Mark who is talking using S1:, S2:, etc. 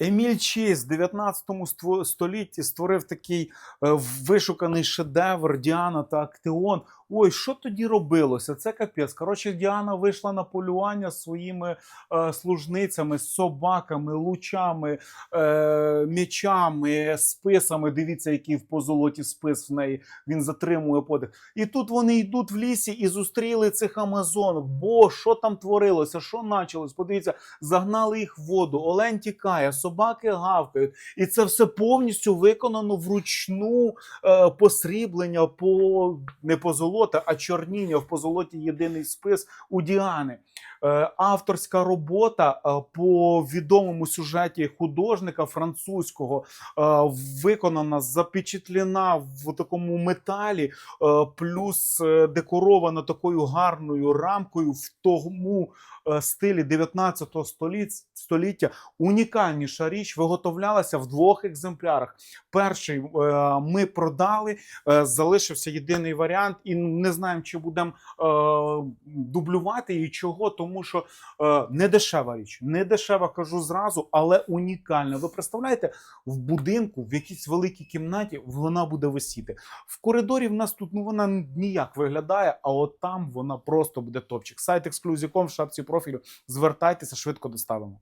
S1: Еміль Чейз в 19 столітті створив такий е, вишуканий шедевр Діана та Актеон. Ой, що тоді робилося? Це капець. Коротше, Діана вийшла на полювання своїми е, служницями, собаками, лучами, е, м'ячами, списами. Дивіться, який в позолоті спис в неї. Він затримує подих. І тут вони йдуть в лісі і зустріли цих амазонок. Бо що там творилося? Що почалось? Подивіться, загнали їх в воду, олень тікає, собаки гавкають. І це все повністю виконано вручну е, посріблення по не позолота, а чорніння в позолоті єдиний спис у Діани. Е, авторська робота е, по відомому сюжеті художника французького е, виконана, запечатлена в такому металі, е, плюс е, декорована такою гарною рамкою в тому е, стилі 19 століття, століття. Унікальніша річ виготовлялася в двох екземплярах. Перший е, ми продали, е, залишився єдиний варіант, і не знаємо, чи будемо е, дублювати і чого, тому що не дешева річ, не дешева, кажу зразу, але унікальна. Ви представляєте, в будинку, в якійсь великій кімнаті вона буде висіти. В коридорі в нас тут ну вона ніяк виглядає, а от там вона просто буде топчик. Сайт Exclusive.com в шапці профілю. Звертайтеся, швидко доставимо.